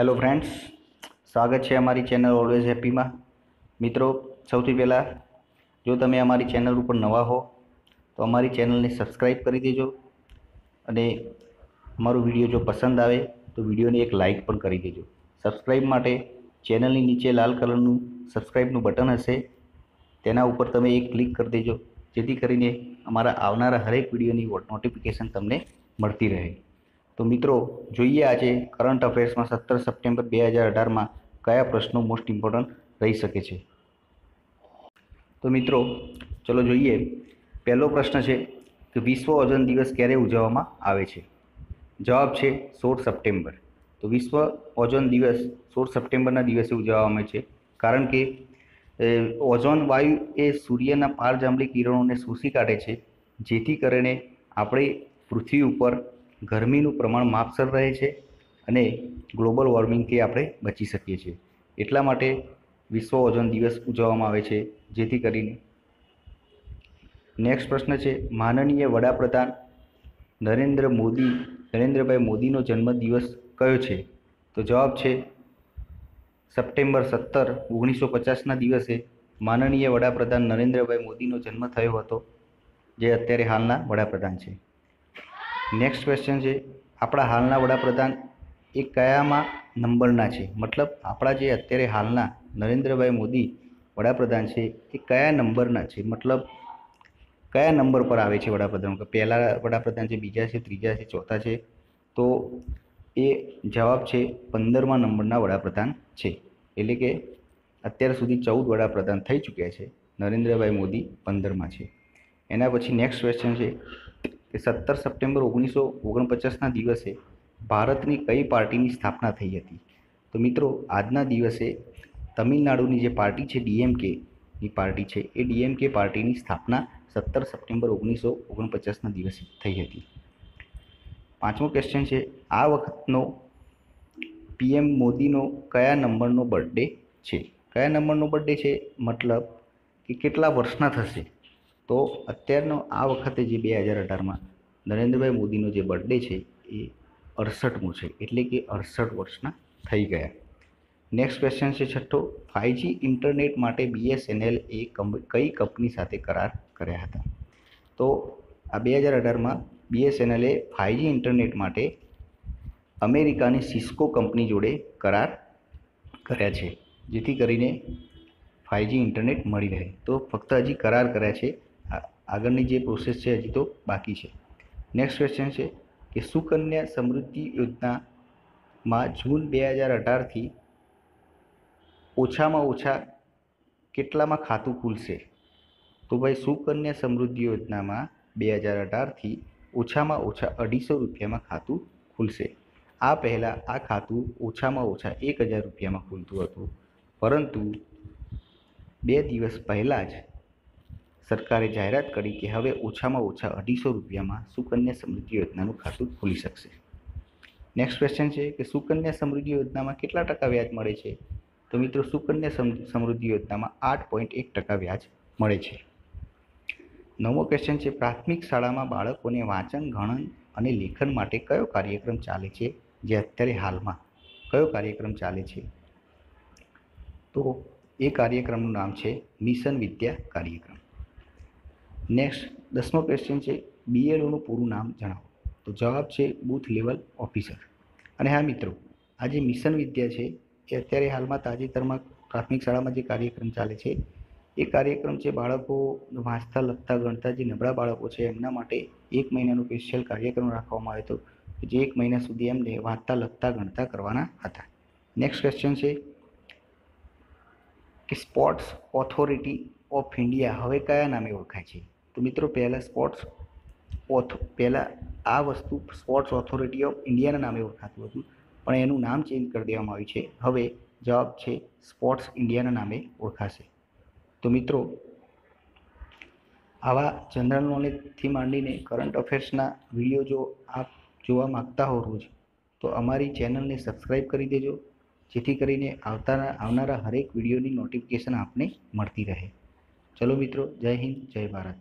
Hello friends સ્વાગત છે અમારી ચેનલ ઓલવેઝ હેપીમાં મિત્રો, સૌથી પહેલાં, જો તમે અમારી ચેનલ ઉપર નવા હો, તો અમારી ચેનલને સબસ્ક્રાઈબ કરી દેજો અને અમારો વીડિયો જો પસંદ આવે, તો વિડીયોને એક લાઈક પણ કરી દેજો. સબસ્ક્રાઈબ માટે ચેનલની નીચે લાલ કલરનું સબસ્ક્રાઈબનું બટન હશે. તેના ઉપર તમે એક ક્લિક કરી દેજો. જેથી કરીને અમારા આવનારા હરેક વિડીયોની નોટિફિકેશન તમને મળતી રહે. તો મિત્રો, જોઈએ આજે કરંટ અફેર્સમાં સત્તર સપ્ટેમ્બર બે હજાર અઢારમાં કયા પ્રશ્નો મોસ્ટ ઇમ્પોર્ટન્ટ રહી શકે છે? તો મિત્રો, ચલો જોઈએ. પહેલો પ્રશ્ન છે કે વિશ્વ ઓઝોન દિવસ ક્યારે ઉજવવામાં આવે છે? જવાબ છે સોળ સપ્ટેમ્બર. તો વિશ્વ ઓઝોન દિવસ સોળ સપ્ટેમ્બરના દિવસે ઉજવવામાં આવે છે. કારણ કે ઓઝોન વાયુ એ સૂર્યના પારજાંબલી કિરણોને શોષી કાઢે છે. જેથી કરીને આપણે પૃથ્વી ઉપર ગરમીનું પ્રમાણ માપસર રહે છે અને ગ્લોબલ વોર્મિંગથી આપણે બચી શકીએ છીએ. એટલા માટે વિશ્વ ઓઝોન દિવસ ઉજવવામાં આવે છે, જેથી કરીને નેક્સ્ટ પ્રશ્ન છે, માનનીય વડાપ્રધાન નરેન્દ્ર મોદી, નરેન્દ્રભાઈ મોદીનો જન્મદિવસ કયો છે? તો જવાબ છે, સપ્ટેમ્બર સત્તર, ઓગણીસો પચાસના દિવસે માનનીય વડાપ્રધાન નરેન્દ્રભાઈ મોદીનો જન્મ થયો હતો, જે અત્યારે હાલના વડાપ્રધાન છે. નેક્સ્ટ ક્વેશ્ચન છે, આપણા હાલના વડાપ્રધાન એ કયામાં નંબરના છે? મતલબ આપણા જે અત્યારે હાલના નરેન્દ્રભાઈ મોદી વડાપ્રધાન છે, એ કયા નંબરના છે? મતલબ કયા નંબર પર આવે છે વડાપ્રધાન? પહેલા વડાપ્રધાન છે, બીજા છે, ત્રીજા છે, ચોથા છે? તો એ જવાબ છે, પંદરમા નંબરના વડાપ્રધાન છે. એટલે કે અત્યાર સુધી ચૌદ વડાપ્રધાન થઈ ચૂક્યા છે, નરેન્દ્રભાઈ મોદી પંદરમાં છે. એના પછી નેક્સ્ટ ક્વેશ્ચન છે કે સત્તર સપ્ટેમ્બર ઓગણીસો ઓગણપચાસના દિવસે ભારતની કઈ પાર્ટીની સ્થાપના થઈ હતી? તો મિત્રો, આજના દિવસે તમિલનાડુની જે પાર્ટી છે ડીએમકેની પાર્ટી છે, એ ડીએમકે પાર્ટીની સ્થાપના સત્તર સપ્ટેમ્બર ઓગણીસો ઓગણપચાસના દિવસે થઈ હતી. પાંચમો ક્વેશ્ચન છે, આ વખતનો પીએમ મોદીનો કયા નંબરનો બર્થડે છે? કયા નંબરનો બર્થડે છે? મતલબ કે કેટલા વર્ષના થશે? તો અત્યારનો આ વખતે જે બે હજાર અઢારમાં નરેન્દ્રભાઈ મોદીનો જે બર્થડે છે, એ અડસઠમું છે, એટલે કે અડસઠ વર્ષના થઈ ગયા. નેક્સ્ટ ક્વેશ્ચન છે છઠ્ઠો ફાઇવજી ઇન્ટરનેટ માટે બીએસએનએલ એ કઈ કંપની સાથે કરાર કર્યા હતા? તો આ બે હજાર અઢારમાં બીએસએનએલે ફાઇવજી ઇન્ટરનેટ માટે અમેરિકાની સિસ્કો કંપની જોડે કરાર કર્યા છે, જેથી કરીને ફાઇવજી ઇન્ટરનેટ મળી રહે. તો ફક્ત હજી કરાર કર્યા છે આગળની જે પ્રોસેસ છે હજી તો બાકી છે. નેક્સ્ટ ક્વેશ્ચન છે કે સુકન્યા સમૃદ્ધિ યોજનામાં જૂન બે હજાર અઢારથી ઓછામાં ઓછા કેટલામાં ખાતું ખુલશે? તો ભાઈ સુકન્યા સમૃદ્ધિ યોજનામાં બે હજાર અઢારથી ઓછામાં ઓછા અઢીસો રૂપિયામાં ખાતું ખુલશે. આ પહેલાં આ ખાતું ઓછામાં ઓછા એક હજાર રૂપિયામાં ખુલતું હતું. પરંતુ બે દિવસ પહેલાં જ સરકારે જાહેરાત કરી કે હવે ઓછામાં ઓછા અઢીસો રૂપિયામાં સુકન્યા સમૃદ્ધિ યોજનાનું ખાતું ખુલી શકશે. નેક્સ્ટ ક્વેશ્ચન છે કે સુકન્યા સમૃદ્ધિ યોજનામાં કેટલા ટકા વ્યાજ મળે છે? તો મિત્રો, સુકન્યા સમ- સમૃદ્ધિ યોજનામાં આઠ પોઈન્ટ એક ટકા વ્યાજ મળે છે. નવમો ક્વેશ્ચન છે, પ્રાથમિક શાળામાં બાળકોને વાંચન, ગણન અને લેખન માટે કયો કાર્યક્રમ ચાલે છે? જે અત્યારે હાલમાં કયો કાર્યક્રમ ચાલે છે? તો એ કાર્યક્રમનું નામ છે, મિશન વિદ્યા કાર્યક્રમ. નેક્સ્ટ દસમો ક્વેશ્ચન છે બીએલઓનું પૂરું નામ જણાવો. તો જવાબ છે, બૂથ લેવલ ઓફિસર. અને હા, મિત્રો, આ જે મિશન વિદ્યા છે, એ અત્યારે હાલમાં તાજેતરમાં પ્રાથમિક શાળામાં જે કાર્યક્રમ ચાલે છે, એ કાર્યક્રમ છે, બાળકો વાંચતા, લખતા, ગણતા, જે નબળા બાળકો છે, એમના માટે એક મહિનાનો સ્પેશિયલ કાર્યક્રમ રાખવામાં આવ્યો હતો જે એક મહિના સુધી એમને વાંચતા, લખતા, ગણતા કરવાના હતા. નેક્સ્ટ ક્વેશ્ચન છે, કે સ્પોર્ટ્સ ઓથોરિટી ઓફ ઇન્ડિયા હવે કયા નામે ઓળખાય છે? તો મિત્રો, પહેલાં સ્પોર્ટ્સ ઓથ પહેલાં આ વસ્તુ સ્પોર્ટ્સ ઓથોરિટી ઓફ ઇન્ડિયાના નામે ઓળખાતું હતું, પણ એનું નામ ચેન્જ કરી દેવામાં આવ્યું છે. હવે જવાબ છે સ્પોર્ટ્સ ઇન્ડિયાના નામે ઓળખાશે. તો મિત્રો, આવા જનરલ નોલેજથી માંડીને કરંટ અફેર્સના વીડિયો જો આપ જોવા માગતા હો રોજ, તો અમારી ચેનલને સબસ્ક્રાઈબ કરી દેજો, જેથી કરીને આવતા આવનારા હરેક વિડીયોની નોટિફિકેશન આપને મળતી રહે. ચલો મિત્રો, જય હિન્દ, જય ભારત.